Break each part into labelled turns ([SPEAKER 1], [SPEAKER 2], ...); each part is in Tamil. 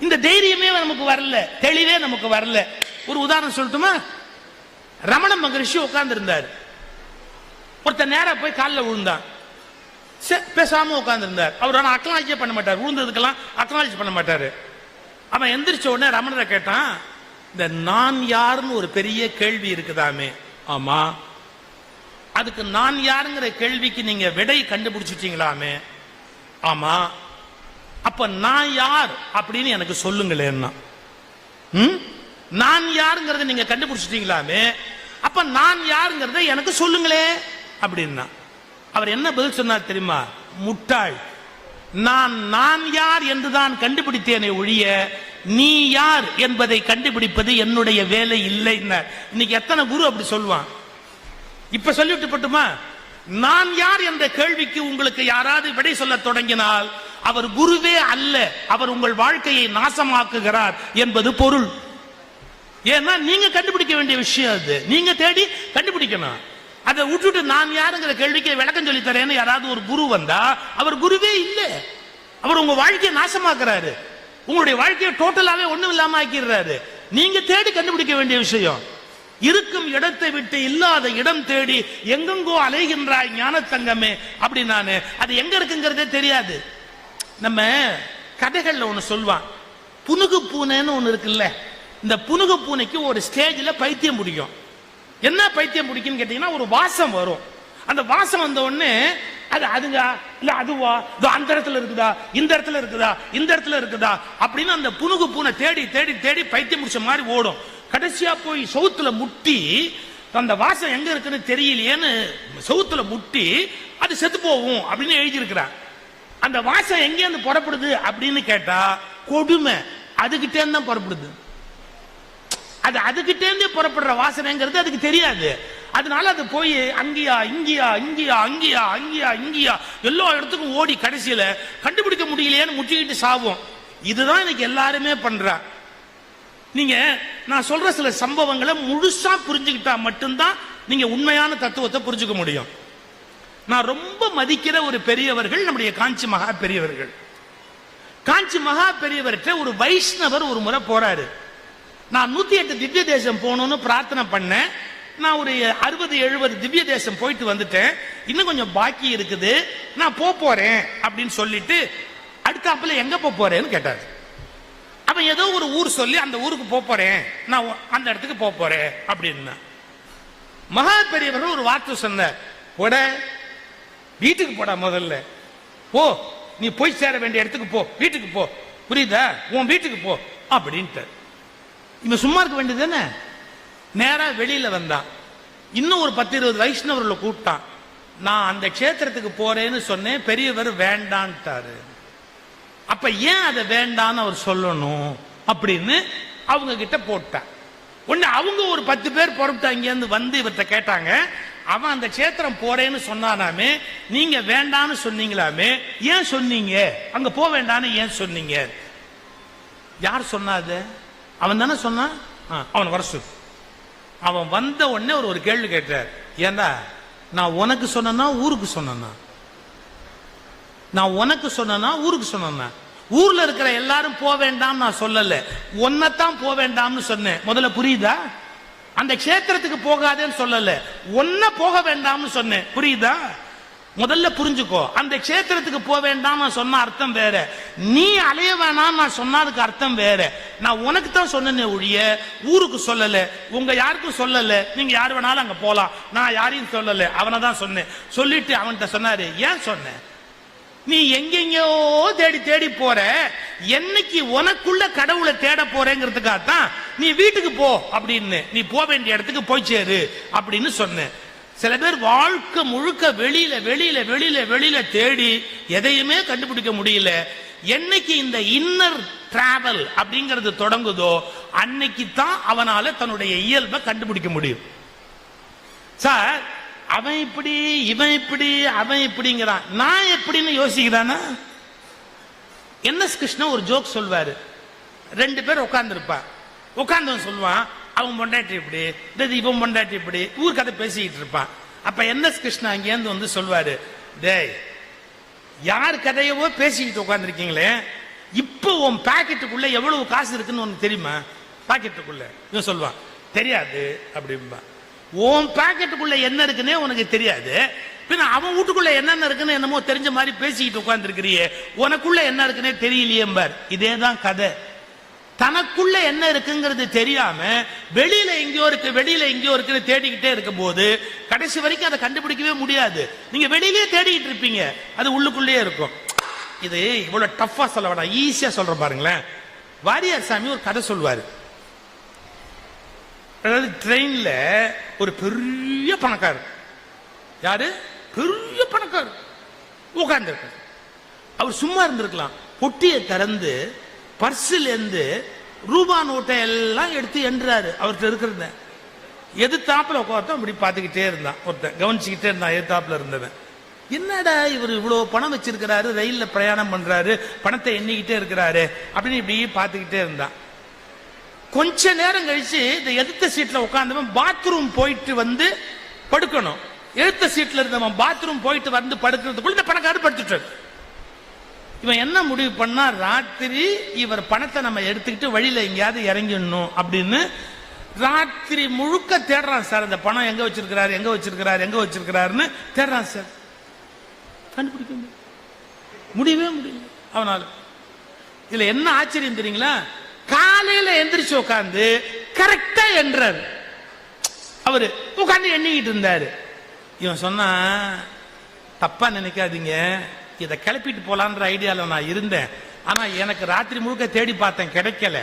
[SPEAKER 1] இந்த தைரியமே நமக்கு வரல தெளிவே நமக்கு வரல. ஒரு உதாரணம் சொல்லட்டுமா? ரமண மகரிஷி உட்கார்ந்து இருந்தார் ஒருத்தன் நேரம் போய் காலில் விழுந்தான். சே- பேசாம உட்கார்ந்து இருந்தார் அவர் ஆனால் அக்னாலஜியே பண்ண மாட்டார். விழுந்ததுக்கெல்லாம் அக்னாலஜி பண்ண மாட்டார். அவன் எந்திரிச்ச உடனே ரமணரை கேட்டான் இந்த நான் யாருன்னு ஒரு பெரிய கேள்வி இருக்குதாமே. ஆமா. அதுக்கு நான் யாருங்கிற கேள்விக்கு நீங்க விடை கண்டுபிடிச்சிட்டீங்களாமே. ஆமா. அப்ப நான் யார் அப்படின்னு எனக்கு சொல்லுங்களேன்னா. ம்? நான் யாருங்கிறத நீங்க கண்டுபிடிச்சிட்டீங்களாமே? அப்ப நான் யாருங்கிறத எனக்கு சொல்லுங்களே அப்படின்னா. அவர் என்ன பதில் சொன்னார் தெரியுமா? முட்டாள். நான் நான் யார் என்றுதான் கண்டுபிடித்தேனே ஒழிய நீ யார் என்பதை கண்டுபிடிப்பது என்னுடைய வேலை இல்லை இன்னைக்கு எத்தனை குரு அப்படி சொல்லுவான்? இப்ப சொல்லிவிட்டு போட்டுமா? நான் யார் என்ற கேள்விக்கு உங்களுக்கு யாராவது விடை சொல்ல தொடங்கினால் அவர் குருவே அல்ல. அவர் உங்கள் வாழ்க்கையை நாசமாக்குகிறார் என்பது பொருள். ஏன்னா நீங்க கண்டுபிடிக்க வேண்டிய விஷயம் அது. நீங்க தேடி கண்டுபிடிக்கணும். அதை விட்டுட்டு நான் யாருங்கிற கேள்விக்கு விளக்கம் சொல்லி தரேன்னு யாராவது ஒரு குரு வந்தா அவர் குருவே இல்லை. அவர் உங்க வாழ்க்கையை நாசமாக்குறாரு. உங்களுடைய வாழ்க்கையை டோட்டலாவே ஒண்ணும் இல்லாம ஆக்கிடுறாரு. நீங்க தேடி கண்டுபிடிக்க வேண்டிய விஷயம். இருக்கும் இடத்தை விட்டு இல்லாத இடம் தேடி எங்கெங்கோ அலைகின்றாய் ஞான தங்கமே அப்படி நானு. அது எங்க இருக்குங்கிறதே தெரியாது. நம்ம கதைகளில் ஒன்று சொல்லுவான். புனுகு பூனைன்னு ஒன்று இருக்குல்ல இந்த புனுகு பூனைக்கு ஒரு ஸ்டேஜில் பைத்தியம் பிடிக்கும். என்ன பைத்தியம் பிடிக்குன்னு கேட்டீங்கன்னா ஒரு வாசம் வரும். அந்த வாசம் வந்த உடனே அது அதுங்க இல்ல அதுவா இதோ அந்த இடத்துல இருக்குதா இந்த இடத்துல இருக்குதா இந்த இடத்துல இருக்குதா அப்படின்னு அந்த புனுகு பூனை தேடி தேடி தேடி பைத்தியம் முடிச்ச மாதிரி ஓடும். கடைசியா போய் சவுத்துல முட்டி அந்த வாசம் எங்க இருக்குன்னு தெரியலையேன்னு சவுத்துல முட்டி அது செத்து போகும் அப்படின்னு எழுதியிருக்கிறான். அந்த வாசம் எங்கேருந்து புறப்படுது அப்படின்னு கேட்டா கொடுமை. அதுகிட்டே தான் புறப்படுது. அது அதுகிட்டே இருந்தே புறப்படுற வாசனைங்கிறது அதுக்கு தெரியாது. அதனால அது போய் அங்கேயா இங்கேயா இங்கேயா அங்கேயா அங்கேயா இங்கேயா எல்லா இடத்துக்கும் ஓடி கடைசியில கண்டுபிடிக்க முடியலையேன்னு முட்டிக்கிட்டு சாவும். இதுதான் இன்னைக்கு எல்லாருமே பண்றா. நீங்க நான் சொல்ற சில சம்பவங்களை முழுசா புரிஞ்சுக்கிட்டா மட்டும்தான் நீங்க உண்மையான தத்துவத்தை புரிஞ்சுக்க முடியும். நான் ரொம்ப மதிக்கிற ஒரு பெரியவர்கள் நம்முடைய காஞ்சி மகா பெரியவர்கள். காஞ்சி மகா பெரியவர்கிட்ட ஒரு வைஷ்ணவர் ஒரு முறை போறாரு. நான் நூத்தி எட்டு திவ்ய தேசம் போகணும்னு பிரார்த்தனை பண்ணேன். நான் ஒரு அறுபது எழுபது திவ்ய தேசம் போயிட்டு வந்துட்டேன். இன்னும் கொஞ்சம் பாக்கி இருக்குது. நான் போக போறேன் அப்படின்னு சொல்லிட்டு அடுத்தாப்புல எங்க போக போறேன்னு கேட்டாரு. அவன் ஏதோ ஒரு ஊர் சொல்லி அந்த ஊருக்கு போக போறேன். நான் அந்த இடத்துக்கு போக போறேன் அப்படின்னா. மகா பெரியவர்கள் ஒரு வார்த்தை சொன்னார். உட வீட்டுக்கு போடா முதல்ல. போ நீ போய் சேர வேண்டிய இடத்துக்கு போ. வீட்டுக்கு போ. புரியுதா? உன் வீட்டுக்கு போ. அப்படின்ட்டு இவன் சும்மா இருக்க வேண்டியது தானே? நேராக வெளியில் வந்தான். இன்னும் ஒரு பத்து இருபது வைஷ்ணவர்களை கூப்பிட்டான். நான் அந்த க்ஷேத்திரத்துக்கு போறேன்னு சொன்னேன் பெரியவர் வேண்டான்ட்டாரு. அப்ப ஏன் அதை வேண்டான்னு அவர் சொல்லணும் அப்படின்னு அவங்க கிட்ட போட்டான். உடனே அவங்க ஒரு பத்து பேர் புறப்பட்டு அங்கேருந்து வந்து இவர்கிட்ட கேட்டாங்க. அவன் அந்த க்ஷேத்திரம் போறேன்னு சொன்னானாமே நீங்க வேண்டான்னு சொன்னீங்களாமே ஏன் சொன்னீங்க? அங்க போக வேண்டான்னு ஏன் சொன்னீங்க? யார் சொன்னாது அவன் தானே சொன்னான் ஆ, அவன் வர சொல்லு. அவன் வந்த உடனே ஒரு ஒரு கேள்வி கேட்டார் ஏண்டா நான் உனக்கு சொன்னா ஊருக்கு சொன்னா நான் உனக்கு சொன்னா ஊருக்கு சொன்னா ஊர்ல இருக்கிற எல்லாரும் போக வேண்டாம் நான் சொல்லல. உன்னைத்தான் போக வேண்டாம்னு சொன்னேன். முதல்ல புரியுதா? அந்த க்ஷேத்திரத்துக்கு போகாதேன்னு சொல்லல. ஒன்ன போக வேண்டாம்னு சொன்னேன். புரியுதா? முதல்ல புரிஞ்சுக்கோ. அந்த க்ஷேத்திரத்துக்கு போக வேண்டாம் நான் சொன்ன அர்த்தம் வேற. நீ அலைய வேணாம் நான் சொன்னதுக்கு அர்த்தம் வேற. நான் உனக்கு தான் சொன்னேனே ஒழிய ஊருக்கு சொல்லல. உங்க யாருக்கும் சொல்லல. நீங்க யார் வேணாலும் அங்க போலாம். நான் யாரையும் சொல்லல. அவனை தான் சொன்னேன். சொல்லிட்டு அவன்கிட்ட சொன்னாரு. ஏன் சொன்னேன்? நீ எங்கெங்கயோ தேடி தேடி போற. என்னைக்கு உனக்குள்ள கடவுளை தேட போறேங்கிறதுக்காகத்தான் நீ வீட்டுக்கு போ அப்படின்னு. நீ போக வேண்டிய இடத்துக்கு போய் சேரு அப்படின்னு சொன்னேன் சில பேர் வாழ்க்கை முழுக்க வெளியில வெளியில வெளியில வெளியில தேடி எதையுமே கண்டுபிடிக்க முடியல. என்னைக்கு இந்த இன்னர் டிராவல் அப்படிங்கிறது தொடங்குதோ அன்னைக்கு தான் அவனால தன்னுடைய இயல்பை கண்டுபிடிக்க முடியும். சார் அவன் இப்படி இவன் இப்படி அவன் இப்படிங்கிறான். நான் எப்படின்னு யோசிக்கிறானா? என் எஸ் கிருஷ்ணன் ஒரு ஜோக் சொல்வாரு? ரெண்டு பேர் உட்காந்துருப்பான் உட்காந்தவன் சொல்லுவான் அவன் பொண்டாட்டி இப்படி இந்த இவன் பொண்டாட்டி இப்படி. ஊர் கதை பேசிக்கிட்டு இருப்பான். அப்ப என் எஸ் கிருஷ்ணா அங்கேருந்து வந்து சொல்வாரு? டேய் யார் கதையவோ பேசிக்கிட்டு உட்காந்துருக்கீங்களே இப்போ உன் பாக்கெட்டுக்குள்ள எவ்வளவு காசு இருக்குன்னு உனக்கு தெரியுமா? பாக்கெட்டுக்குள்ள. இவன் சொல்லுவான் தெரியாது அப்படிம்பா. உன் பாக்கெட்டுக்குள்ள என்ன இருக்குன்னே உனக்கு தெரியாது. பின்ன அவன் வீட்டுக்குள்ள என்னென்ன இருக்குன்னு என்னமோ தெரிஞ்ச மாதிரி பேசிக்கிட்டு உட்காந்துருக்கிறியே உனக்குள்ள என்ன இருக்குன்னே தெரியலையேம்பார். இதே தான் கதை. தனக்குள்ள என்ன இருக்குங்கிறது தெரியாம வெளியில எங்கேயோ இருக்கு வெளியில எங்கேயோ இருக்குன்னு தேடிக்கிட்டே இருக்கும் போது கடைசி வரைக்கும் அதை கண்டுபிடிக்கவே முடியாது. நீங்க வெளியிலேயே தேடிக்கிட்டு இருப்பீங்க. அது உள்ளுக்குள்ளேயே இருக்கும். இது இவ்வளவு டஃப்பா சொல்ல வேண்டாம் ஈஸியா சொல்ற பாருங்களேன். வாரியார் சாமி ஒரு கதை சொல்வாரு. அதாவது ட்ரெயின்ல ஒரு பெரிய பணக்காரர். யாரு? பெரிய பணக்காரர். உட்கார்ந்துருக்கார் அவர் சும்மா இருந்திருக்கலாம். பொட்டியை திறந்து பர்ஸில் இருந்து ரூபா நோட்டை எல்லாம் எடுத்து என்றாரு அவர்கிட்ட இருக்கிறத. எதிர்த்தாப்புல உட்கார்த்தோம் இப்படி பார்த்துக்கிட்டே இருந்தான் ஒருத்தன். கவனிச்சுக்கிட்டே இருந்தான் எதிர்த்தாப்புல இருந்தவன். என்னடா இவர் இவ்வளவு பணம் வச்சிருக்கிறாரு ரயில்ல பிரயாணம் பண்றாரு பணத்தை எண்ணிக்கிட்டே இருக்கிறாரு அப்படின்னு இப்படி பார்த்துக்கிட்டே இருந்தான். கொஞ்ச நேரம் கழிச்சு இந்த எதிர்த்த சீட்ல உட்கார்ந்தவன் பாத்ரூம் போயிட்டு வந்து படுக்கணும். எழுத்த சீட்ல இருந்தவன் பாத்ரூம் போயிட்டு வந்து படுக்கிறதுக்குள்ள இந்த பணக்காரர் படுத்துட்டு இவன் என்ன முடிவு பண்ணா ராத்திரி இவர் பணத்தை நம்ம எடுத்துக்கிட்டு வழியில எங்கேயாவது இறங்கிடணும் அப்படின்னு ராத்திரி முழுக்க தேடுறான் சார். அந்த பணம் எங்க வச்சிருக்கிறாரு எங்க வச்சிருக்கிறாரு எங்க வச்சிருக்கிறாருன்னு தேடுறான் சார். கண்டுபிடிக்க முடியவே முடியல. அவனால. இதுல என்ன ஆச்சரியம் தெரியுங்களா? காலையில எந்திரிச்சு உட்காந்து கரெக்டா என்றார் அவரு உட்காந்து எண்ணிக்கிட்டு இருந்தாரு. இவன் சொன்னா தப்பா நினைக்காதீங்க. இதை கிளப்பிட்டு போலான்ற ஐடியால நான் இருந்தேன். ஆனா எனக்கு ராத்திரி முழுக்க தேடி பார்த்தேன் கிடைக்கல.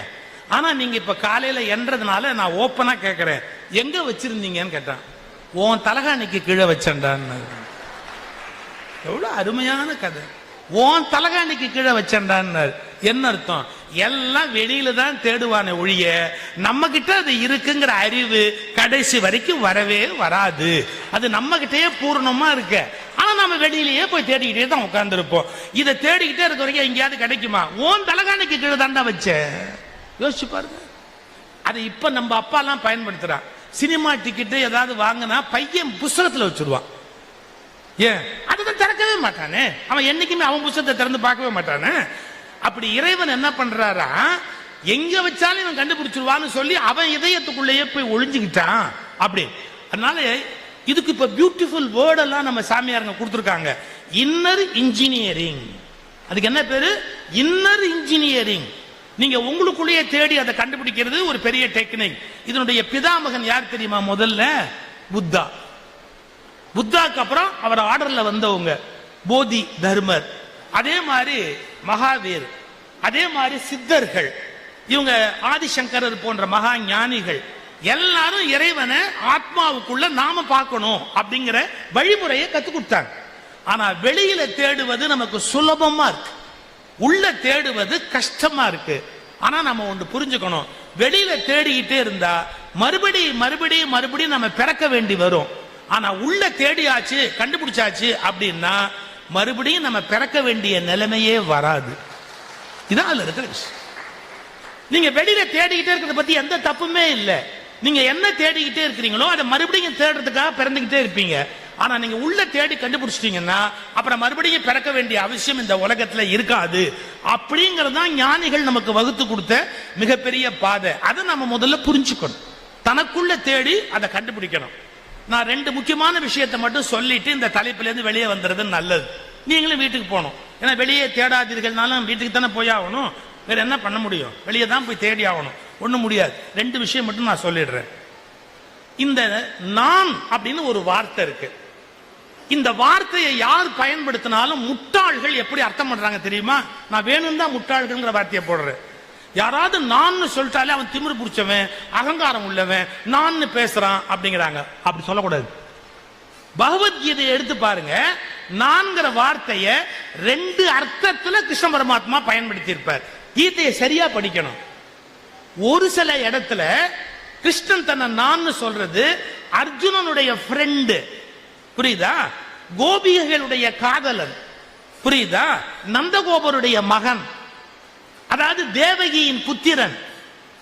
[SPEAKER 1] ஆனா நீங்க இப்ப காலையில என்றதுனால நான் ஓப்பனா கேட்கறேன் எங்க வச்சிருந்தீங்கன்னு கேட்டான். உன் தலகாணிக்கு கீழே வச்சேன்டான்னு. எவ்வளவு அருமையான கதை. உன் தலகாணிக்கு கீழே வச்சேன்டான்னார் என்ன அர்த்தம்? எல்லாம் வெளியில தான் தேடுவானே ஒழிய நம்ம கிட்ட அது இருக்குங்கிற அறிவு கடைசி வரைக்கும் வரவே வராது. அது நம்ம கிட்டயே பூர்ணமா இருக்க. ஆனா நம்ம வெளியிலேயே போய் தேடிக்கிட்டே தான் உட்காந்துருப்போம் இதை தேடிக்கிட்டே இருக்க வரைக்கும் எங்கேயாவது கிடைக்குமா? ஓன் தலகாணிக்கு கீழே தாண்டா வச்ச. யோசிச்சு பாருங்க. அதை இப்ப நம்ம அப்பா எல்லாம் பயன்படுத்துறான். சினிமா டிக்கெட்டு ஏதாவது வாங்கினா பையன் புஸ்தகத்துல வச்சிருவான். ஏன்? அதுதான் திறக்கவே மாட்டானே. அவன் என்னைக்குமே அவன் புஸ்தகத்தை திறந்து பார்க்கவே மாட்டானே. அப்படி இறைவன் என்ன பண்றாரா? எங்க வச்சாலும் இவன் கண்டுபிடிச்சிருவான்னு சொல்லி அவன் இதயத்துக்குள்ளேயே போய் ஒளிஞ்சுக்கிட்டான். அப்படி. அதனால இதுக்கு இப்ப பியூட்டிஃபுல் வேர்டெல்லாம் நம்ம சாமியாருங்க கொடுத்துருக்காங்க. இன்னர் இன்ஜினியரிங் அதுக்கு என்ன பேரு? இன்னர் இன்ஜினியரிங் நீங்க உங்களுக்குள்ளேயே தேடி அதை கண்டுபிடிக்கிறது ஒரு பெரிய டெக்னிக் இதனுடைய பிதாமகன் யார் தெரியுமா முதல்ல? புத்தா. புத்தாக்கு அப்புறம் அவர் ஆர்டர்ல வந்தவங்க. போதி தர்மர். அதே மாதிரி மகாவீர். அதே மாதிரி சித்தர்கள். இவங்க ஆதிசங்கரர் போன்ற மகா ஞானிகள். எல்லாரும் இறைவனை ஆத்மாவுக்குள்ள நாம பார்க்கணும் அப்படிங்கிற வழிமுறையை கத்து கொடுத்தாங்க. ஆனா வெளியில தேடுவது நமக்கு சுலபமா இருக்கு. உள்ள தேடுவது கஷ்டமா இருக்கு. ஆனா நம்ம ஒன்று புரிஞ்சுக்கணும். வெளியில தேடிக்கிட்டே இருந்தா மறுபடி மறுபடியும் மறுபடியும் நம்ம பிறக்க வேண்டி வரும். ஆனா உள்ள தேடியாச்சு கண்டுபிடிச்சாச்சு அப்படின்னா மறுபடியும் நம்ம பிறக்க வேண்டிய நிலைமையே வராது. இதான் அதுல இருக்கிற விஷயம். நீங்க வெளியில தேடிக்கிட்டே இருக்கிறத பத்தி எந்த தப்புமே இல்ல. நீங்க என்ன தேடிக்கிட்டே இருக்கிறீங்களோ அதை மறுபடியும் தேடுறதுக்காக பிறந்துகிட்டே இருப்பீங்க. ஆனா நீங்க உள்ள தேடி கண்டுபிடிச்சிட்டீங்கன்னா அப்புறம் மறுபடியும் பிறக்க வேண்டிய அவசியம் இந்த உலகத்துல இருக்காது. அப்படிங்கறது தான் ஞானிகள் நமக்கு வகுத்து கொடுத்த மிகப்பெரிய பாதை. அதை நம்ம முதல்ல புரிஞ்சுக்கணும். தனக்குள்ள தேடி அதை கண்டுபிடிக்கணும். நான் ரெண்டு முக்கியமான விஷயத்தை மட்டும் சொல்லிட்டு இந்த தலைப்பிலேருந்து வெளியே வந்துறது நல்லது. நீங்களும் வீட்டுக்கு போகணும். ஏன்னா வெளியே தேடாதீர்கள்னாலும் வீட்டுக்கு தானே போய் ஆகணும். வேற என்ன பண்ண முடியும்? வெளியே தான் போய் தேடி ஆகணும். ஒன்றும் முடியாது. ரெண்டு விஷயம் மட்டும் நான் சொல்லிடுறேன். இந்த நான் அப்படின்னு ஒரு வார்த்தை இருக்கு. இந்த வார்த்தையை யார் பயன்படுத்தினாலும் முட்டாள்கள் எப்படி அர்த்தம் பண்றாங்க தெரியுமா? நான் வேணும் தான் முட்டாள்கள்ங்கிற வார்த்தையை போடுறேன். யாராவது நான் சொல்லிட்டாலே அவன் திமிரு பிடிச்சவன் அகங்காரம் உள்ளவன் நான் பேசுறான் அப்படிங்கிறாங்க. அப்படி சொல்லக்கூடாது. பகவத்கீதையை எடுத்து பாருங்க. நான்கிற வார்த்தைய ரெண்டு அர்த்தத்துல கிருஷ்ண பரமாத்மா பயன்படுத்தி இருப்பார் கீதையை சரியா படிக்கணும். ஒரு சில இடத்துல கிருஷ்ணன் தன்னை நான் சொல்றது அர்ஜுனனுடைய ஃப்ரெண்டு புரியுதா? கோபிகைகளுடைய காதலன். புரியுதா? நந்தகோபருடைய மகன். அதாவது தேவகியின் புத்திரன்.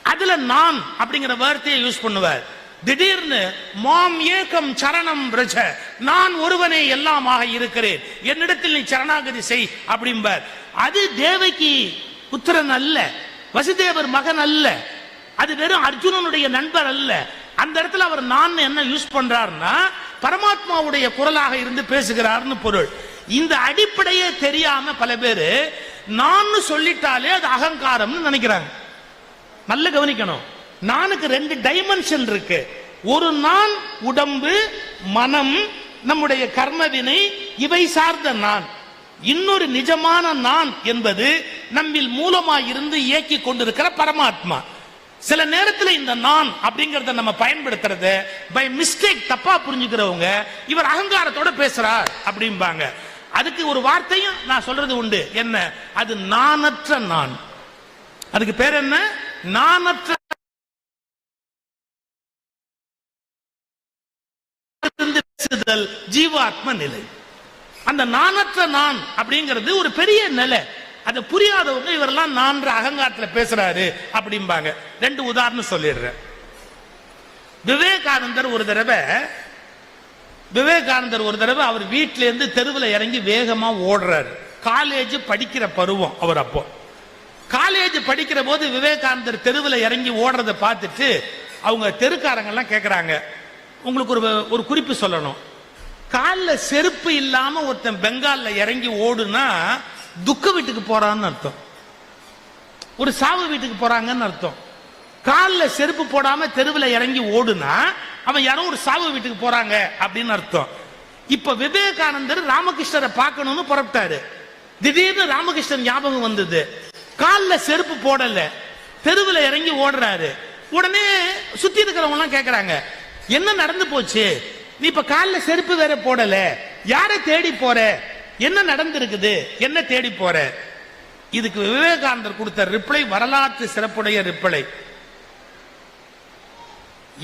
[SPEAKER 1] அதுல நான் அப்படிங்கிற வார்த்தையை யூஸ் பண்ணுவார். திடீர்னு மாம் ஏகம் சரணம் பிரஜ நான் ஒருவனே எல்லாமாக இருக்கிறேன். என்னிடத்தில் நீ சரணாகதி செய் அப்படிம்பார். அது தேவகி புத்திரன் அல்ல. வசுதேவர் மகன் அல்ல. அது வெறும் அர்ஜுனனுடைய நண்பர் அல்ல. அந்த இடத்துல அவர் நான் என்ன யூஸ் பண்றாருன்னா பரமாத்மாவுடைய குரலாக இருந்து பேசுகிறார்னு பொருள். இந்த அடிப்படையே தெரியாம பல பேரு நான் சொல்லிட்டாலே அது அகங்காரம்னு நினைக்கிறாங்க நல்ல கவனிக்கணும். நானுக்கு ரெண்டு டைமென்ஷன் இருக்கு. ஒரு நான் உடம்பு மனம் நம்முடைய கர்மவினை இவை சார்ந்த நான். இன்னொரு நிஜமான நான் என்பது நம்மில் மூலமாய் இருந்து இயக்கி கொண்டிருக்கிற பரமாத்மா. சில நேரத்தில் இந்த நான் அப்படிங்கறத நம்ம பயன்படுத்துறது பை மிஸ்டேக் தப்பா புரிஞ்சுக்கிறவங்க இவர் அகங்காரத்தோட பேசுறார் அப்படிம்பாங்க. அதுக்கு ஒரு வார்த்தையும் நான் சொல்றது உண்டு. என்ன? அது நானற்ற நான். அதுக்கு பேர் என்ன? நானற்ற பேசுதல் ஜீவாத்ம நிலை. அந்த நானற்ற நான் அப்படிங்கிறது ஒரு பெரிய நிலை. அது புரியாதவங்க இவரெல்லாம் நான்ற அகங்காரத்துல பேசுறாரு அப்படிம்பாங்க. ரெண்டு உதாரணம் சொல்லிடுறேன். விவேகானந்தர் ஒரு தடவை விவேகானந்தர் ஒரு தடவை அவர் வீட்டில இருந்து தெருவில் இறங்கி வேகமா ஓடுறாரு. காலேஜ் படிக்கிற பருவம் அவர் அப்போ. காலேஜ் படிக்கிற போது விவேகானந்தர் தெருவில் இறங்கி ஓடுறதை பார்த்துட்டு அவங்க தெருக்காரங்க எல்லாம் உங்களுக்கு ஒரு ஒரு குறிப்பு சொல்லணும். காலில் செருப்பு இல்லாமல் ஒருத்தன் பெங்காலில் இறங்கி ஓடுனா துக்க வீட்டுக்கு போறான்னு அர்த்தம். ஒரு சாவு வீட்டுக்கு போறாங்கன்னு அர்த்தம். காலில் செருப்பு போடாமல் தெருவில் இறங்கி ஓடுனா அவன் யாரோ ஒரு சாவு வீட்டுக்கு போறாங்க அப்படின்னு அர்த்தம். இப்ப விவேகானந்தர் ராமகிருஷ்ணரை பார்க்கணும்னு புறப்பட்டாரு. திடீர்னு ராமகிருஷ்ணன் ஞாபகம் வந்தது. காலில் செருப்பு போடல. தெருவில் இறங்கி ஓடுறாரு. உடனே சுத்தி இருக்கிறவங்க எல்லாம் கேக்குறாங்க என்ன நடந்து போச்சு? நீ இப்ப காலில் செருப்பு வேற போடல. யாரை தேடி போற? என்ன நடந்திருக்குது? என்ன தேடி போற? இதுக்கு விவேகானந்தர் கொடுத்த ரிப்ளை வரலாற்று சிறப்புடைய ரிப்ளை.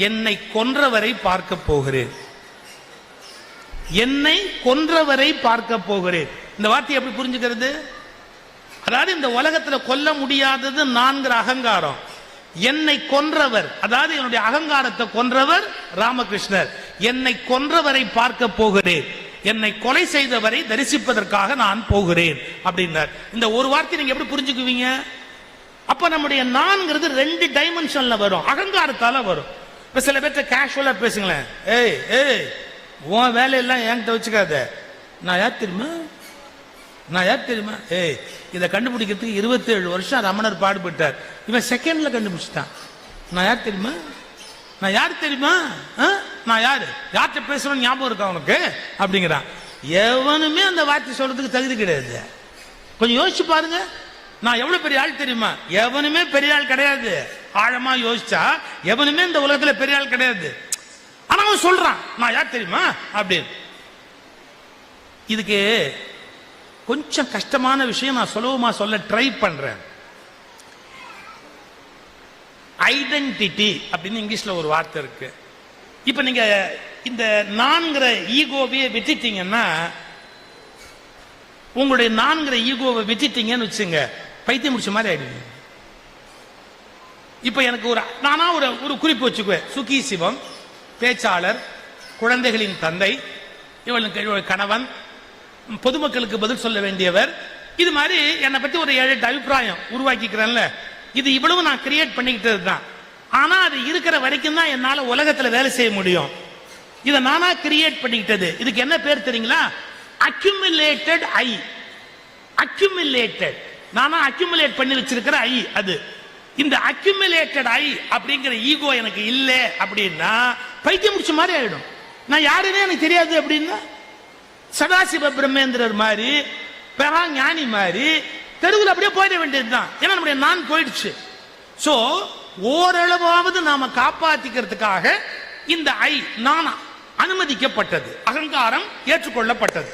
[SPEAKER 1] என்னை கொன்றவரை பார்க்க போகிறேன். என்னை கொன்றவரை பார்க்க போகிறேன். இந்த வார்த்தை எப்படி புரிஞ்சுக்கிறது? அதாவது இந்த உலகத்துல கொல்ல முடியாதது நான்கிற அகங்காரம். என்னை கொன்றவர் அதாவது என்னுடைய அகங்காரத்தை கொன்றவர் ராமகிருஷ்ணர். என்னை கொன்றவரை பார்க்க போகிறேன். என்னை கொலை செய்தவரை தரிசிப்பதற்காக நான் போகிறேன் அப்படின்னார். இந்த ஒரு வார்த்தை நீங்க எப்படி புரிஞ்சுக்குவீங்க? அப்ப நம்முடைய நான்கிறது ரெண்டு டைமென்ஷன்ல வரும். அகங்காரத்தால வரும். இப்ப சில பேர்ட்ட கேஷுவலா பேசுங்களேன். ஏய் ஏய் உன் வேலையெல்லாம் என்கிட்ட வச்சுக்காத. நான் யார் தெரியுமா? நான் யார் தெரியுமா? ஏய் இதை கண்டுபிடிக்கிறதுக்கு 27 வருஷம் ரமணர் பாடுபட்டார். இவன் செகண்ட்ல கண்டுபிடிச்சிட்டான். நான் யார் தெரியுமா? நான் யார் தெரியுமா? ஆ? நான் யாரு? யார்கிட்ட பேசுறோம் ஞாபகம் இருக்கா உனக்கு? அப்படிங்கிறான். எவனுமே அந்த வார்த்தை சொல்றதுக்கு தகுதி கிடையாது. கொஞ்சம் யோசிச்சு பாருங்க. நான் எவ்வளவு பெரிய ஆள் தெரியுமா? எவனுமே பெரிய ஆள் கிடையாது. ஆழமா யோசிச்சா எவனுமே இந்த உலகத்துல பெரிய ஆள் கிடையாது. ஆனா அவன் சொல்றான் நான் யார் தெரியுமா? அப்படின்னு. இதுக்கு கொஞ்சம் கஷ்டமான விஷயம் நான் சுலபமா சொல்ல ட்ரை பண்றேன். ஐடென்டிட்டி அப்படின்னு இங்கிலீஷ்ல ஒரு வார்த்தை இருக்கு. இப்ப நீங்க இந்த நான்கிற ஈகோவையே விட்டுட்டீங்கன்னா உங்களுடைய நான்கிற ஈகோவை விட்டுட்டீங்கன்னு வச்சுங்க பைத்தியம் முடிச்ச மாதிரி ஆயிடுவீங்க. இப்போ எனக்கு ஒரு நானா ஒரு ஒரு குறிப்பு வச்சுக்குவேன். சுகி சிவம் பேச்சாளர் குழந்தைகளின் தந்தை இவளுக்கு கணவன் பொதுமக்களுக்கு பதில் சொல்ல வேண்டியவர். இது மாதிரி என்னை பற்றி ஒரு ஏழு எட்டு அபிப்பிராயம் உருவாக்கிக்கிறேன்ல. இது இவ்வளவு நான் கிரியேட் பண்ணிக்கிட்டது தான் ஆனால் அது இருக்கிற வரைக்கும் தான் என்னால் உலகத்தில் வேலை செய்ய முடியும். இதை நானா கிரியேட் பண்ணிக்கிட்டது. இதுக்கு என்ன பேர் தெரியுங்களா? அக்யூமுலேட்டட் ஐ அக்யூமிலேட்டட் நானா அக்யூமுலேட் பண்ணி வச்சிருக்கிற ஐ அது. இந்த அக்யூமுலேட்டட் ஐ அப்படிங்கிற ஈகோ எனக்கு இல்லை அப்படின்னா பைத்தியம் முடிச்ச மாதிரி ஆயிடும். நான் யாருன்னே எனக்கு தெரியாது அப்படின்னா சதாசிவ பிரம்மேந்திரர் மாதிரி பெரா ஞானி மாதிரி தெருவில் அப்படியே போயிட வேண்டியதுதான். ஏன்னா நம்முடைய நான் போயிடுச்சு. ஸோ ஓரளவாவது நாம காப்பாத்திக்கிறதுக்காக இந்த ஐ நான் அனுமதிக்கப்பட்டது. அகங்காரம் ஏற்றுக்கொள்ளப்பட்டது.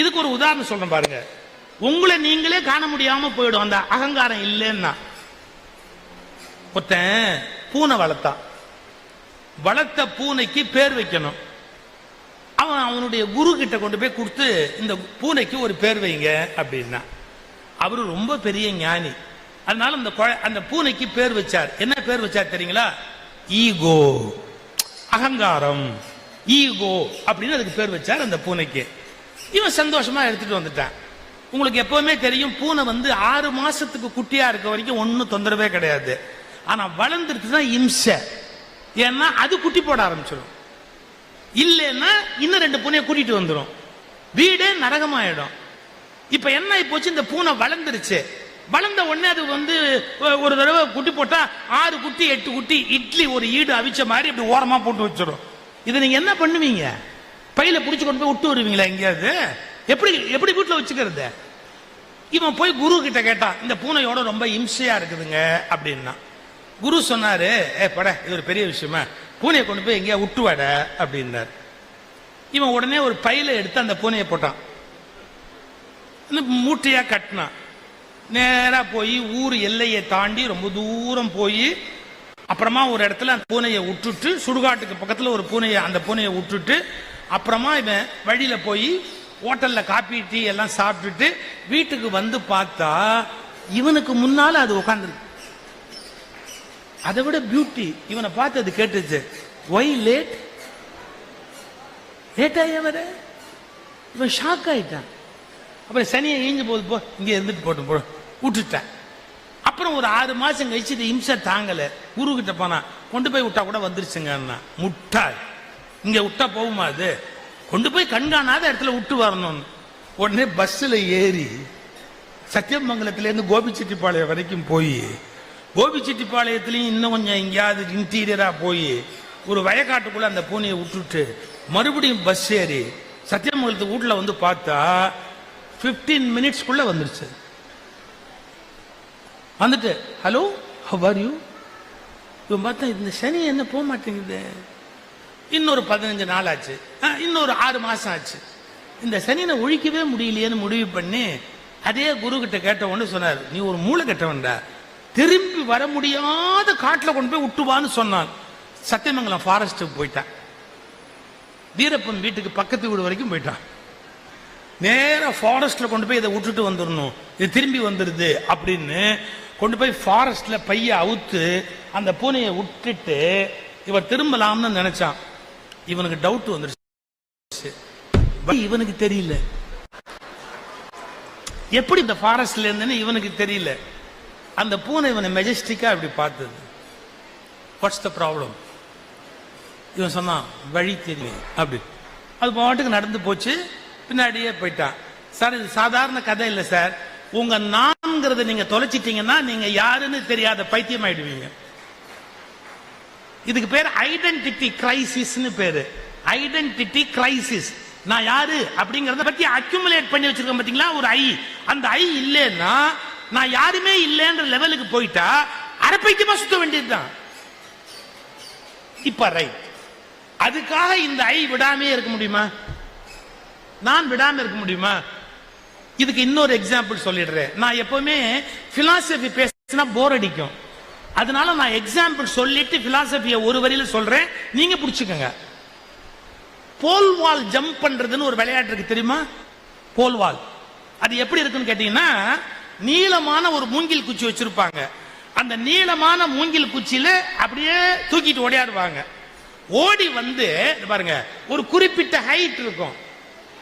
[SPEAKER 1] இதுக்கு ஒரு உதாரணம் சொல்றேன் பாருங்க. உங்களை நீங்களே காண முடியாம போயிடும். அந்த அகங்காரம் இல்லைன்னா. ஒருத்தன் பூனை வளர்த்தான் வளர்த்த பூனைக்கு பேர் வைக்கணும். அவன் அவனுடைய குரு கிட்ட கொண்டு போய் கொடுத்து இந்த பூனைக்கு ஒரு பேர் வைங்க அப்படின்னா. அவரு ரொம்ப பெரிய ஞானி. அதனால அந்த குழ- அந்த பூனைக்கு பேர் வச்சார். என்ன பேர் வச்சார் தெரியுங்களா? ஈகோ. அகங்காரம். ஈகோ அப்படின்னு அதுக்கு பேர் வச்சார் அந்த பூனைக்கு. இவன் சந்தோஷமா எடுத்துட்டு வந்துட்டான். உங்களுக்கு எப்பவுமே தெரியும் பூனை வந்து ஆறு மாசத்துக்கு குட்டியா இருக்க வரைக்கும் ஒன்றும் தொந்தரவே கிடையாது. ஆனா வளர்ந்துருச்சுன்னா இம்சை. ஏன்னா அது குட்டி போட ஆரம்பிச்சிடும் இல்லைன்னா இன்னும் ரெண்டு பூனையை கூட்டிட்டு வந்துடும் வீடே நரகமாயிடும். இப்ப என்ன ஆயிப்போச்சு போச்சு? இந்த பூனை வளர்ந்துருச்சு. வளர்ந்த உடனே அது வந்து ஒரு தடவை குட்டி போட்டா ஆறு குட்டி எட்டு குட்டி இட்லி ஒரு ஈடு அவிச்ச மாதிரி இப்படி ஓரமா போட்டு வச்சிடும் இதை நீங்க என்ன பண்ணுவீங்க? பையில புடிச்சு கொண்டு போய் விட்டு வருவீங்களா எங்கேயாவது? எப்படி எப்படி வீட்டில் வச்சுக்கிறது? இவன் போய் குரு கிட்ட கேட்டான் இந்த பூனையோட ரொம்ப இம்சையா இருக்குதுங்க அப்படின்னா. குரு சொன்னாரு ஏ பட இது ஒரு பெரிய விஷயமா. பூனையை கொண்டு போய் எங்கேயா விட்டு வாட அப்படின்னாரு. இவன் உடனே ஒரு பையில எடுத்து அந்த பூனையை போட்டான். மூட்டையா கட்டினான். நேராக போய் ஊர் எல்லையை தாண்டி ரொம்ப தூரம் போய் அப்புறமா ஒரு இடத்துல அந்த பூனையை விட்டுட்டு சுடுகாட்டுக்கு பக்கத்தில் ஒரு பூனையை அந்த பூனையை விட்டுட்டு அப்புறமா இவன் வழியில போய் ஹோட்டல்ல காப்பி டீ எல்லாம் சாப்பிட்டுட்டு வீட்டுக்கு வந்து பார்த்தா இவனுக்கு முன்னால அது உட்காந்துருக்கு அதை விட பியூட்டி இவனை பார்த்து அது கேட்டுச்சு. ஒய் லேட் லேட் ஆகிய வர இவன் ஷாக் ஆயிட்டான். அப்புறம் சனியை ஈஞ்சு போது போ இங்கே இருந்துட்டு போட்டு போ விட்டுட்டேன். அப்புறம் ஒரு ஆறு மாசம் கழிச்சு இது இம்சை தாங்கலை. குரு கிட்ட போனா கொண்டு போய் விட்டா கூட வந்துருச்சுங்கன்னா முட்டாள். இங்கே விட்டா போகுமா அது? கொண்டு போய் கண்காணாத இடத்துல விட்டு வரணும்னு. உடனே பஸ்ஸில் ஏறி சத்தியமங்கலத்திலேருந்து கோபிச்செட்டிப்பாளையம் வரைக்கும் போய் கோபிச்செட்டிப்பாளையத்துலயும் இன்னும் கொஞ்சம் எங்கேயாவது இன்டீரியராக போய் ஒரு வயக்காட்டுக்குள்ள அந்த பூனையை விட்டுட்டு மறுபடியும் பஸ் ஏறி சத்தியமங்கலத்து வீட்டில் வந்து பார்த்தா 15 மினிட்ஸ்க்குள்ள வந்துருச்சு. வந்துட்டு ஹலோ ஹவ் ஆர் யூ இவன் பார்த்தா இந்த சனி என்ன போக மாட்டேங்குது? இன்னொரு பதினஞ்சு நாள் ஆச்சு ஆ, இன்னொரு ஆறு மாசம் ஆச்சு. இந்த சனியை ஒழிக்கவே முடியலையேன்னு முடிவு பண்ணி அதே குரு கிட்ட கேட்ட உடனே சொன்னார் நீ ஒரு மூளை கெட்டவன்டா. திரும்பி வர முடியாத காட்டில் கொண்டு போய் விட்டுவான்னு சொன்னான். சத்தியமங்கலம் ஃபாரஸ்ட்டுக்கு போயிட்டான். வீரப்பன் வீட்டுக்கு பக்கத்து வீடு வரைக்கும் போயிட்டான். நேராக ஃபாரஸ்ட்டில் கொண்டு போய் இதை விட்டுட்டு வந்துடணும். இது திரும்பி வந்துடுது அப்படின்னு கொண்டு போய் ஃபாரஸ்ட்டில் பைய அவுத்து அந்த பூனையை விட்டுட்டு இவர் திரும்பலாம்னு நினைச்சான். இவனுக்கு டவுட் வந்துருச்சு. இவனுக்கு தெரியல. எப்படி இந்த ஃபாரஸ்ட்ல இருந்தேன்னு இவனுக்கு தெரியல. அந்த பூனை இவனை மெஜஸ்டிக்கா இப்படி பார்த்தது. வாட்ஸ் த ப்ராப்ளம் இவன் சொன்னான் வழி தெரியும். அப்படி. அது பாட்டுக்கு நடந்து போச்சு. பின்னாடியே போயிட்டான். சார் இது சாதாரண கதை இல்லை சார். உங்க நான்கிறத நீங்க தொலைச்சிட்டீங்கன்னா நீங்க யாருன்னு தெரியாத பைத்தியம் ஆயிடுவீங்க இதுக்கு பேர் ஐடென்டிட்டி கிரைசிஸ்னு பேரு. ஐடென்டிட்டி கிரைசிஸ் நான் யாரு அப்படிங்கறத பத்தி அக்யூமுலேட் பண்ணி வச்சிருக்கேன் பாத்தீங்களா? ஒரு ஐ அந்த ஐ இல்லைன்னா நான் யாருமே இல்லைன்ற லெவலுக்கு போயிட்டா அரைப்பைத்தியமா சுத்த வேண்டியதுதான். இப்ப ரைட் அதுக்காக இந்த ஐ விடாமே இருக்க முடியுமா? நான் விடாம இருக்க முடியுமா? இதுக்கு இன்னொரு எக்ஸாம்பிள் சொல்லிடுறேன். நான் எப்பவுமே பிலாசபி பேசினா போர் அடிக்கும். அதனால நான் எக்ஸாம்பிள் சொல்லிட்டு பிலாசபியை ஒரு வரியில சொல்றேன். நீங்க புடிச்சுக்கோங்க. போல் வால் ஜம்ப் பண்றதுன்னு ஒரு விளையாட்டு இருக்கு தெரியுமா? போல் வால் அது எப்படி இருக்குன்னு கேட்டீங்கன்னா நீளமான ஒரு மூங்கில் குச்சி வச்சிருப்பாங்க. அந்த நீளமான மூங்கில் குச்சியில அப்படியே தூக்கிட்டு ஓடியாடுவாங்க. ஓடி வந்து பாருங்க ஒரு குறிப்பிட்ட ஹைட் இருக்கும்.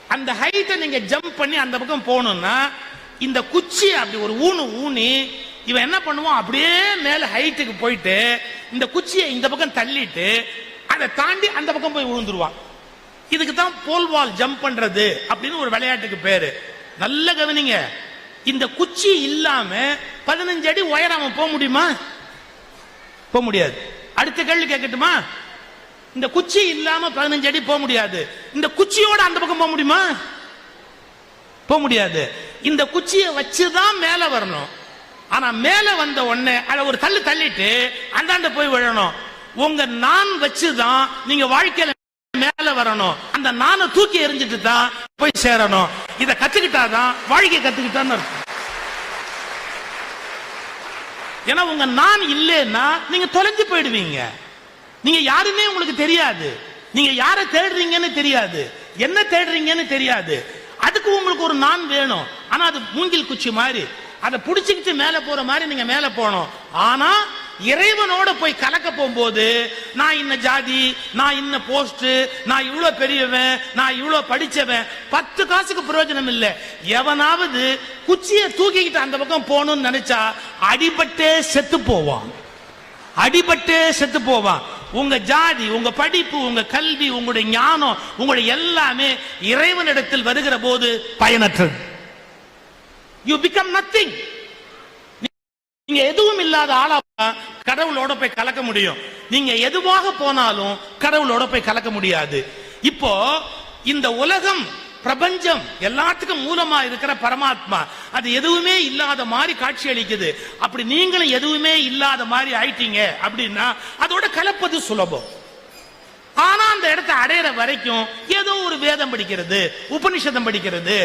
[SPEAKER 1] அந்த ஹைட்டை நீங்க ஜம்ப் பண்ணி அந்த பக்கம் போகணும்னா இந்த குச்சி அப்படி ஒரு ஊனு ஊனி இவன் என்ன பண்ணுவான்? அப்படியே மேல ஹைட்டுக்கு போயிட்டு இந்த குச்சியை இந்த பக்கம் தள்ளிட்டு அதை தாண்டி அந்த பக்கம் போய் விழுந்துருவான். இதுக்கு தான் போல்வால் ஜம்ப் பண்றது அப்படின்னு ஒரு விளையாட்டுக்கு பேரு. நல்ல கவனிங்க. இந்த குச்சி இல்லாம பதினஞ்சு அடி உயராம போக முடியுமா? போக முடியாது. அடுத்த கேள்வி கேட்கட்டுமா? இந்த குச்சி இல்லாம பதினஞ்சு அடி போக முடியாது. இந்த குச்சியோட அந்த பக்கம் போக முடியுமா? போக முடியாது. இந்த குச்சியை வச்சுதான் மேல வரணும். ஆனா மேல வந்த உடனே அத ஒரு தள்ளு தள்ளிட்டு அந்தாண்ட போய் விழணும். உங்க நான் வச்சுதான் நீங்க வாழ்க்கையில மேல வரணும். அந்த நானை தூக்கி எரிஞ்சிட்டு தான் போய் சேரணும். இத கத்துக்கிட்டாதான் வாழ்க்கை கத்துக்கிட்டான்னு இருக்கும் ஏன்னா உங்க நான் இல்லைன்னா நீங்க தொலைஞ்சு போயிடுவீங்க. நீங்க யாருன்னே உங்களுக்கு தெரியாது. நீங்க யாரை தேடுறீங்கன்னு தெரியாது. என்ன தேடுறீங்கன்னு தெரியாது. அதுக்கு உங்களுக்கு ஒரு நான் வேணும். ஆனா அது மூங்கில் குச்சி மாதிரி. அதை பிடிச்சிக்கிட்டு மேலே போற மாதிரி நீங்க மேலே போகணும். ஆனா இறைவனோட போய் கலக்க போகும்போது நான் இன்ன ஜாதி நான் இன்ன போஸ்ட் நான் இவ்வளவு பெரியவன் நான் இவ்வளவு படிச்சவன் பத்து காசுக்கு பிரயோஜனம் இல்ல. எவனாவது குச்சியை தூக்கிக்கிட்டு அந்த பக்கம் போகணும்னு நினைச்சா அடிபட்டே செத்து போவான். அடிபட்டே செத்து போவான். உங்க ஜாதி உங்க படிப்பு உங்க கல்வி உங்களுடைய ஞானம் உங்களுடைய எல்லாமே இறைவனிடத்தில் வருகிற போது பயனற்றது. யூ பிகம் நத்திங் நீங்க எதுவும் இல்லாத ஆளா கடவுளோட போய் கலக்க முடியும். நீங்க எதுவாக போனாலும் கடவுளோட போய் கலக்க முடியாது. இப்போ இந்த உலகம் பிரபஞ்சம் எல்லாத்துக்கும் மூலமா இருக்கிற பரமாத்மா அது எதுவுமே இல்லாத மாதிரி காட்சி அளிக்குது. அப்படி நீங்களும் எதுவுமே இல்லாத மாதிரி ஆயிட்டீங்க அப்படின்னா அதோட கலப்பது சுலபம். ஆனா அந்த இடத்தை அடையிற வரைக்கும் ஏதோ ஒரு வேதம் படிக்கிறது உபனிஷதம் படிக்கிறது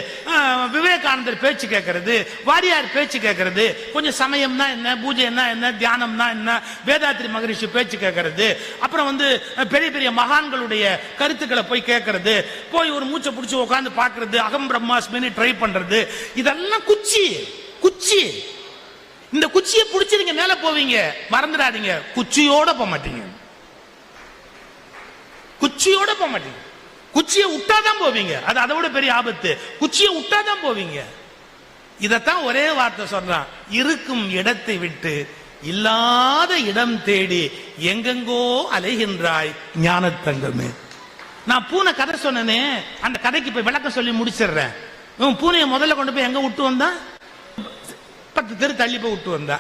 [SPEAKER 1] விவேகானந்தர் பேச்சு கேட்கறது வாரியார் பேச்சு கேட்கறது கொஞ்சம் சமயம்னா என்ன பூஜைன்னா என்ன தியானம்னா என்ன வேதாத்ரி மகரிஷி பேச்சு கேட்கறது அப்புறம் வந்து பெரிய பெரிய மகான்களுடைய கருத்துக்களை போய் கேட்கறது போய் ஒரு மூச்சை பிடிச்சி உட்காந்து பார்க்கிறது அகம் பிரம்மாஸ்மின்னு ட்ரை பண்றது இதெல்லாம் குச்சி குச்சி. இந்த குச்சியை பிடிச்சி நீங்க மேல போவீங்க மறந்துடாதீங்க குச்சியோட போக மாட்டீங்க. குச்சியோட போக மாட்டீங்க. குச்சியை விட்டாதான் போவீங்க. அது அதை விட பெரிய ஆபத்து. குச்சியை விட்டாதான் போவீங்க. இதத்தான் ஒரே வார்த்தை சொல்றான். இருக்கும் இடத்தை விட்டு இல்லாத இடம் தேடி எங்கெங்கோ அலைகின்றாய் ஞானத்தங்கமே நான் பூனை கதை சொன்னனே. அந்த கதைக்கு போய் விளக்கம் சொல்லி முடிச்சிடுறேன். இவன் பூனையை முதல்ல கொண்டு போய் எங்க விட்டு வந்தான்? பத்து தெரு தள்ளி போய் விட்டு வந்தா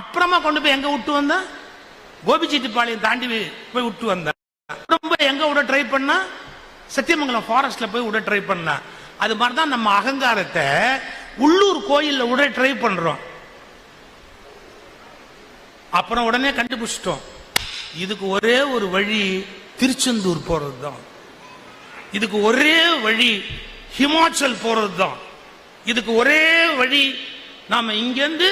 [SPEAKER 1] அப்புறமா கொண்டு போய் எங்க விட்டு வந்தா கோபிச்செட்டிப்பாளையம் தாண்டி போய் விட்டு வந்தா எங்க விட ட்ரை பண்ணா? சத்தியமங்கலம் ஃபாரஸ்ட்ல போய் விட ட்ரை பண்ணா. அது மாதிரி தான் நம்ம அகங்காரத்தை உள்ளூர் கோயில்ல விட ட்ரை பண்றோம். அப்புறம் உடனே கண்டுபிடிச்சிட்டோம். இதுக்கு ஒரே ஒரு வழி திருச்செந்தூர் போறது தான் இதுக்கு ஒரே வழி ஹிமாச்சல் போறது தான் இதுக்கு ஒரே வழி நாம இங்கிருந்து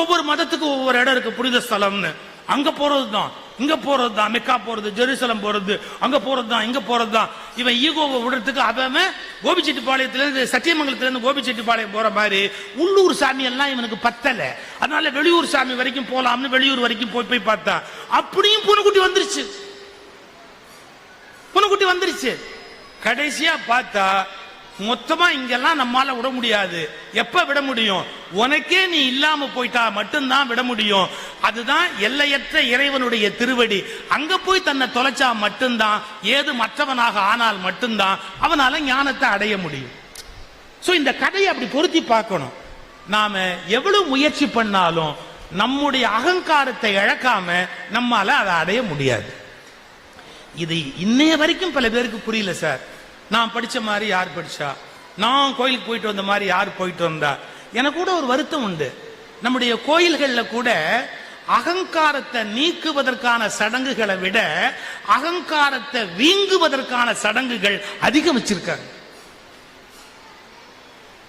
[SPEAKER 1] ஒவ்வொரு மதத்துக்கு ஒவ்வொரு இடம் இருக்கு புனித ஸ்தலம்னு. அங்க போறது தான் இங்க போறது தான் மெக்கா போறது ஜெருசலம் போறது அங்க போறது தான் இங்க போறது தான். இவன் ஈகோவை விடுறதுக்கு அவன் கோபிச்செட்டிப்பாளையத்துல இருந்து சத்தியமங்கலத்துல இருந்து கோபிச்செட்டிப்பாளையம் போற மாதிரி உள்ளூர் சாமி எல்லாம் இவனுக்கு பத்தல. அதனால வெளியூர் சாமி வரைக்கும் போலாம்னு வெளியூர் வரைக்கும் போய் போய் பார்த்தா அப்படியும் பூனைக்குட்டி வந்துருச்சு. பூனைக்குட்டி வந்துருச்சு. கடைசியா பார்த்தா மொத்தமா இங்கெல்லாம் நம்மால விட முடியாது. எப்ப விட முடியும்? உனக்கே நீ இல்லாம போயிட்டா மட்டும்தான் விட முடியும். அதுதான் எல்லையற்ற இறைவனுடைய திருவடி. அங்க போய் தன்னை தொலைச்சா மட்டும்தான் ஏது மற்றவனாக ஆனால் மட்டும்தான் அவனால ஞானத்தை அடைய முடியும். சோ இந்த கதையை அப்படி பொருத்தி பார்க்கணும். நாம எவ்வளவு முயற்சி பண்ணாலும் நம்முடைய அகங்காரத்தை இழக்காம நம்மால அதை அடைய முடியாது. இது இன்னைய வரைக்கும் பல பேருக்கு புரியல சார். நான் படித்த மாதிரி யார் படிச்சா? நான் கோயிலுக்கு போயிட்டு வந்த மாதிரி யார் போயிட்டு வந்தா? எனக்கு கூட ஒரு வருத்தம் உண்டு. நம்முடைய கோயில்களில் கூட அகங்காரத்தை நீக்குவதற்கான சடங்குகளை விட அகங்காரத்தை வீங்குவதற்கான சடங்குகள் அதிகம் வச்சிருக்காங்க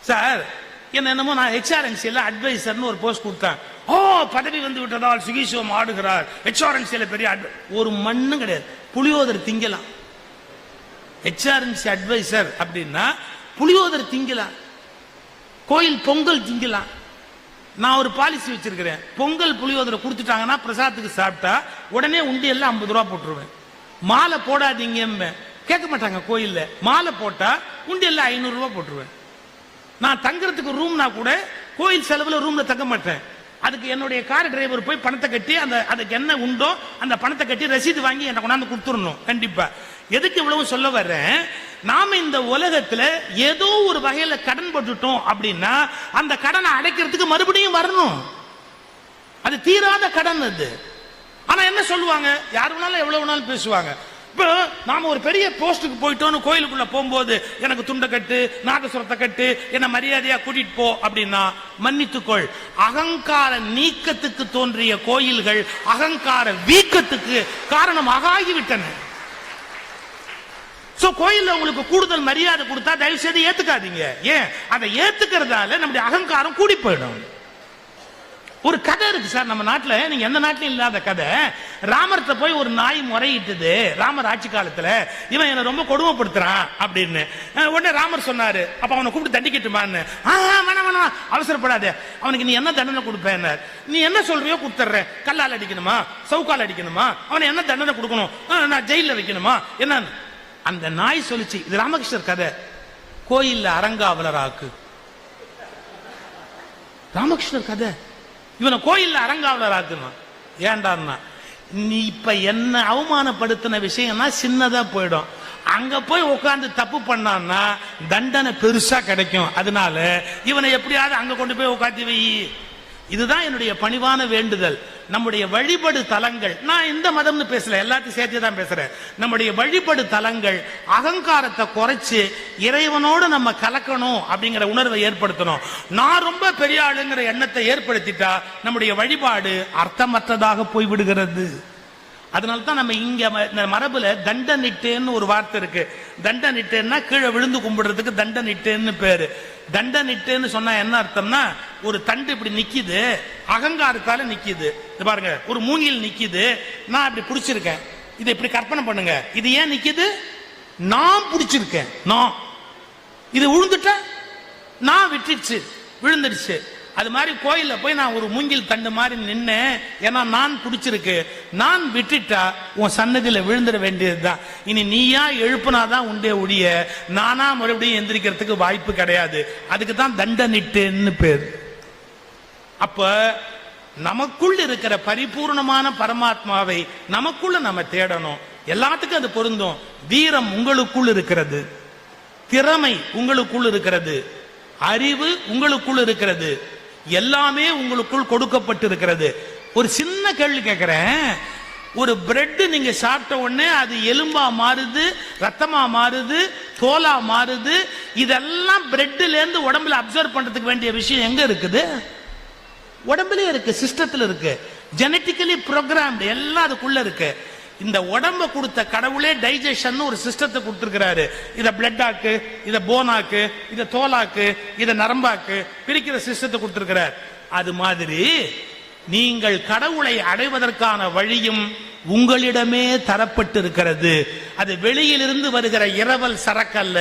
[SPEAKER 1] சார் என்ன என்னமோ நான் ஹெச்ஆர்என்சியில் அட்வைசர்னு ஒரு போஸ்ட் கொடுத்தேன். ஓ பதவி வந்து விட்டதால் சுகீஷுவம் ஆடுகிறார். ஹெச்ஆர்என்சியில் பெரிய ஒரு மண்ணும் கிடையாது. புளியோதர் திங்கலாம். ஹெச்ஆர்என்சி அட்வைசர் அப்படின்னா புளியோதர் திங்கலாம் கோயில் பொங்கல் திங்கலாம் நான் ஒரு பாலிசி வச்சிருக்கிறேன். பொங்கல் புளியோதரை கொடுத்துட்டாங்கன்னா பிரசாதத்துக்கு சாப்பிட்டா உடனே உண்டியெல்லாம் ஐம்பது ரூபா போட்டுருவேன். மாலை போடாதீங்க கேட்க மாட்டாங்க கோயிலில். மாலை போட்டா உண்டியல்ல ஐநூறு போட்டுருவேன். நான் தங்குறதுக்கு ரூம்னா கூட கோயில் செலவில் ரூம்ல தங்க மாட்டேன். அதுக்கு என்னுடைய கார் டிரைவர் போய் பணத்தை கட்டி அந்த அதுக்கு என்ன உண்டோ அந்த பணத்தை கட்டி ரசீது வாங்கி என்னை கொண்டாந்து கொடுத்துடணும். கண்டிப்பா. எதுக்கு இவ்வளவு சொல்ல வர்றேன்? நாம இந்த உலகத்துல ஏதோ ஒரு வகையில கடன் போட்டுட்டோம் அப்படின்னா அந்த கடனை அடைக்கிறதுக்கு மறுபடியும் வரணும். அது தீராத கடன் அது. ஆனா என்ன சொல்லுவாங்க? யார் வேணாலும் எவ்வளவு வேணாலும் பேசுவாங்க. இப்போ நாம ஒரு பெரிய போஸ்டுக்கு போயிட்டோம்னு கோயிலுக்குள்ள போகும்போது எனக்கு துண்டை கட்டு நாகசுரத்தை கட்டு என்ன மரியாதையா கூட்டிட்டு போ அப்படின்னா மன்னித்துக்கொள். அகங்கார நீக்கத்துக்கு தோன்றிய கோயில்கள் அகங்கார வீக்கத்துக்கு காரணமாக ஆகிவிட்டன சோ கோயில்ல உங்களுக்கு கூடுதல் மரியாதை கொடுத்தா தயவு செய்து ஏத்துக்காதீங்க. ஏன்? அதை ஏத்துக்கிறதால நம்முடைய அகங்காரம் கூடி போயிடும் ஒரு கதை இருக்கு சார் நம்ம நாட்டுல. நீங்க எந்த நாட்டிலும் இல்லாத கதை. ராமர்கிட்ட போய் ஒரு நாய் முறையிட்டுது. ராமர் ஆட்சி காலத்துல இவன் என்ன ரொம்ப கொடுமைப்படுத்துறான் அப்படின்னு. உடனே ராமர் சொன்னாரு அப்ப அவனை கூப்பிட்டு தண்டிக்கட்டுமான்னு. ஆ ஆ, வேணாம் வேணாம் அவசரப்படாத. அவனுக்கு நீ என்ன தண்டனை கொடுப்பேன் நீ என்ன சொல்றியோ கொடுத்துட்ற கல்லால் அடிக்கணுமா? சவுக்கால் அடிக்கணுமா? அவனை என்ன தண்டனை கொடுக்கணும்? ஆ, நான் ஜெயில வைக்கணுமா? என்னன்னு. அந்த நாய் சொல்லிச்சு இது ராமகிருஷ்ணர் கதை. கோயில்ல அரங்காவலராக்கு ராமகிருஷ்ணர் கதை. இவனை கோயில்ல அரங்காவலர் ஏண்டான்னா நீ இப்ப என்ன அவமானப்படுத்தின விஷயம்னா சின்னதா போயிடும். அங்க போய் உட்கார்ந்து தப்பு பண்ணான்னா தண்டனை பெருசா கிடைக்கும். அதனால இவனை எப்படியாவது அங்க கொண்டு போய் உட்காந்து வை. இதுதான் என்னுடைய பணிவான வேண்டுதல். நம்முடைய வழிபடு தலங்கள். நான் இந்த மதம்னு பேசல எல்லாத்தையும் சேர்த்து தான் பேசுறேன். நம்முடைய வழிபடு தலங்கள் அகங்காரத்தை குறைச்சு இறைவனோடு நம்ம கலக்கணும் அப்படிங்கிற உணர்வை ஏற்படுத்தணும். நான் ரொம்ப பெரிய ஆளுங்கிற எண்ணத்தை ஏற்படுத்திட்டா நம்முடைய வழிபாடு அர்த்தமற்றதாக போய்விடுகிறது. அதனால தான் நம்ம இங்க ம- இந்த மரபுல தண்டனிட்டேன்னு ஒரு வார்த்தை இருக்கு. தண்டனிட்டேன்னா கீழே விழுந்து கும்பிடுறதுக்கு தண்ட நிட்டேன்னு பேரு. தண்ட நிட்டேன்னு சொன்னா என்ன அர்த்தம்னா ஒரு தண்டு இப்படி நிக்கிது அகங்காரத்தால நிக்கிது. இது பாருங்க ஒரு மூங்கில் நிக்கிது நான் இப்படி பிடிச்சிருக்கேன். இதை இப்படி கற்பனை பண்ணுங்க. இது ஏன் நிக்கிது? நான் பிடிச்சிருக்கேன். நான். இது விழுந்துட்ட நான் விட்டுடுச்சு விழுந்துடுச்சு. அது மாதிரி கோயிலில் போய் நான் ஒரு மூங்கில் தண்டு மாதிரி நின்னேன். ஏன்னா நான் பிடிச்சிருக்கு நான் விட்டுட்டா உன் சன்னதியில விழுந்துட வேண்டியதுதான். இனி நீயா எழுப்புனாதான் உண்டே ஒழிய நானா மறுபடியும் எந்திரிக்கிறதுக்கு வாய்ப்பு கிடையாது. அதுக்கு தான் தண்டனிட்டுன்னு பேர். அப்ப நமக்குள் இருக்கிற பரிபூர்ணமான பரமாத்மாவை நமக்குள்ள நம்ம தேடணும். எல்லாத்துக்கும் அது பொருந்தும். வீரம் உங்களுக்குள் இருக்கிறது. திறமை உங்களுக்குள் இருக்கிறது. அறிவு உங்களுக்குள் இருக்கிறது. எல்லாமே உங்களுக்குள் கொடுக்கப்பட்டு இருக்கிறது ஒரு சின்ன கேள்வி கேட்கிறேன் ஒரு பிரெட் நீங்க சாப்பிட்ட உடனே அது எலும்பா மாறுது ரத்தமா மாறுது தோலா மாறுது. இதெல்லாம் பிரெட்ல இருந்து உடம்புல அப்சர்வ் பண்றதுக்கு வேண்டிய விஷயம் எங்க இருக்குது? உடம்புலயே இருக்கு சிஸ்டத்துல இருக்கு. ஜெனட்டிக்கலி ப்ரோக்ராம்டு எல்லாம் அதுக்குள்ள இருக்கு. இந்த உடம்ப கொடுத்த கடவுளே டைஜஷன் ஒரு சிஸ்டத்தை கொடுத்துருக்கிறாரு. இதை பிளட் ஆக்கு இதை போனாக்கு இதை தோலாக்கு இதை நரம்பாக்கு பிரிக்கிற சிஸ்டத்தை கொடுத்துருக்கிறார். அது மாதிரி நீங்கள் கடவுளை அடைவதற்கான வழியும் உங்களிடமே தரப்பட்டு இருக்கிறது அது வெளியிலிருந்து வருகிற இரவல் சரக்கல்ல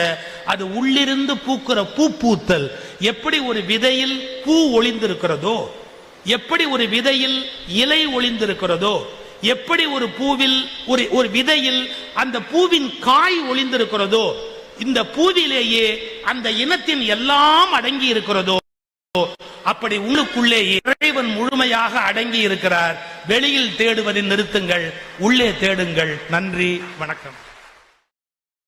[SPEAKER 1] அது உள்ளிருந்து பூக்கிற பூ பூத்தல். எப்படி ஒரு விதையில் பூ ஒளிந்திருக்கிறதோ எப்படி ஒரு விதையில் இலை ஒளிந்திருக்கிறதோ எப்படி ஒரு பூவில் ஒரு ஒரு விதையில் அந்த பூவின் காய் ஒளிந்திருக்கிறதோ இந்த பூவிலேயே அந்த இனத்தின் எல்லாம் அடங்கி இருக்கிறதோ அப்படி உள்ளுக்குள்ளே இறைவன் முழுமையாக அடங்கி இருக்கிறார் வெளியில் தேடுவதை நிறுத்துங்கள் உள்ளே தேடுங்கள். நன்றி வணக்கம்.